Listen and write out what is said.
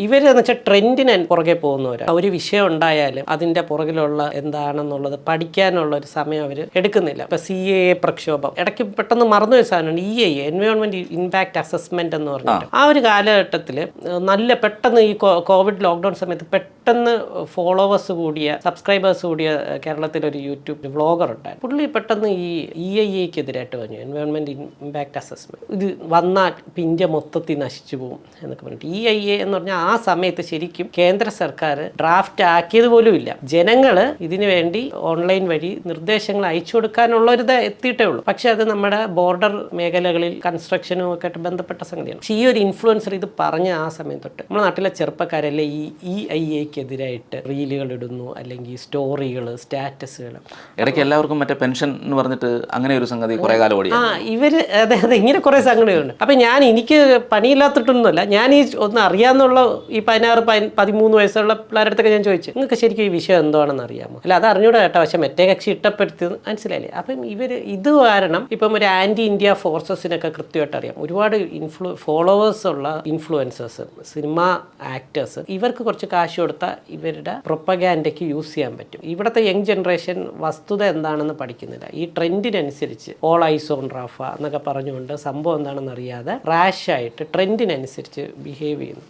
ഇവരെന്ന് വെച്ചാൽ ട്രെൻഡിന് പുറകെ പോകുന്നവരാണ് ഒരു വിഷയം ഉണ്ടായാലും അതിന്റെ പുറകിലുള്ള എന്താണെന്നുള്ളത് പഠിക്കാനുള്ള ഒരു സമയം അവർ എടുക്കുന്നില്ല. ഇപ്പൊ സി എ പ്രക്ഷോഭം. ഇടയ്ക്ക് പെട്ടെന്ന് മറന്നു വെച്ച സാധനമാണ് E I environment impact assessment എന്ന് പറഞ്ഞിട്ട്. ആ. ഒരു കാലഘട്ടത്തിൽ നല്ല പെട്ടെന്ന് ഈ കോവിഡ് ലോക്ക്ഡൗൺ സമയത്ത് പെട്ടെന്ന് ഫോളോവേഴ്സ് കൂടിയ സബ്സ്ക്രൈബേഴ്സ് കൂടിയ കേരളത്തിലൊരു യൂട്യൂബ് വ്ളോഗർ ഉണ്ടായിരുന്നു. പുള്ളി പെട്ടെന്ന് ഈ ഇ ഐ എക്കെതിരായിട്ട് പറഞ്ഞു എൻവയോൺമെന്റ് ഇമ്പാക്ട് അസസ്മെന്റ് ഇത് വന്നാൽ ഇന്ത്യ മൊത്തത്തിൽ നശിച്ചു പോകും എന്നൊക്കെ പറഞ്ഞിട്ട്. ഇ ഐ എ എന്ന് പറഞ്ഞാൽ ആ സമയത്ത് ശരിക്കും കേന്ദ്ര സർക്കാർ ഡ്രാഫ്റ്റ് ആക്കിയത് പോലും ഇല്ല. ജനങ്ങൾ ഇതിനു വേണ്ടി ഓൺലൈൻ വഴി നിർദ്ദേശങ്ങൾ അയച്ചു കൊടുക്കാനുള്ള ഒരു എത്തിയിട്ടേ ഉള്ളൂ. പക്ഷെ അത് നമ്മുടെ ബോർഡർ മേഖലകളിൽ കൺസ്ട്രക്ഷനും ഒക്കെ ആയിട്ട് ബന്ധപ്പെട്ട സംഗതിയാണ്. പക്ഷേ ഈ ഒരു ഇൻഫ്ലുവൻസർ ഇത് പറഞ്ഞ ആ സമയം തൊട്ട് നമ്മുടെ നാട്ടിലെ ചെറുപ്പക്കാരല്ലേ ഈ ഇ ഐ എക്കെതിരായിട്ട് റീലുകൾ ഇടുന്നു അല്ലെങ്കിൽ സ്റ്റോറികൾ സ്റ്റാറ്റസുകൾ. ഇടയ്ക്ക് എല്ലാവർക്കും മറ്റേ പെൻഷൻ എന്ന് പറഞ്ഞിട്ട് അങ്ങനെ ഒരു സംഗതി കുറെ കാലം ഓടി ആ ഇവർ അതെ അതെ ഇങ്ങനെ കുറേ സംഗതികളുണ്ട്. അപ്പം ഞാൻ എനിക്ക് പണിയില്ലാത്തിട്ടൊന്നുമല്ല. ഞാൻ ഈ ഒന്ന് അറിയാന്നുള്ള ഈ പതിനാറ് പതി- പതിമൂന്ന് വയസ്സുള്ള പിള്ളേരുടെ അടുത്തൊക്കെ ഞാൻ ചോദിച്ചു നിങ്ങൾക്ക് ശരിക്കും ഈ വിഷയം എന്താണെന്ന് അറിയാമോ? അല്ല അത് അറിഞ്ഞൂടെ കേട്ടോ പക്ഷെ മറ്റേ കക്ഷി ഇഷ്ടപ്പെടുത്തിയത് മനസ്സിലായില്ലേ? അപ്പം ഇവർ ഇത് കാരണം ഇപ്പം ഒരു ആന്റി ഇന്ത്യ ഫോഴ്സസിനൊക്കെ കൃത്യമായിട്ട് അറിയാം. ഒരുപാട് ഇൻഫ്ലു ഫോളോവേഴ്സ് ഉള്ള ഇൻഫ്ലുവൻസേഴ്സ് സിനിമ ആക്ടേഴ്സ് ഇവർക്ക് കുറച്ച് കാശ് കൊടുത്താൽ ഇവരുടെ പ്രൊപ്പഗാൻഡയ്ക്ക് യൂസ് ചെയ്യാൻ പറ്റും. ഇവിടുത്തെ യങ് ജനറേഷൻ വസ്തുത എന്താണെന്ന് പഠിക്കുന്നില്ല. ഈ ട്രെൻഡിനനുസരിച്ച് ഓൾ ഐസ് ഓൺ റാഫ എന്നൊക്കെ പറഞ്ഞുകൊണ്ട് സംഭവം എന്താണെന്ന് അറിയാതെ റാഷായിട്ട് ട്രെൻഡിനനുസരിച്ച് ബിഹേവ് ചെയ്യുന്നു.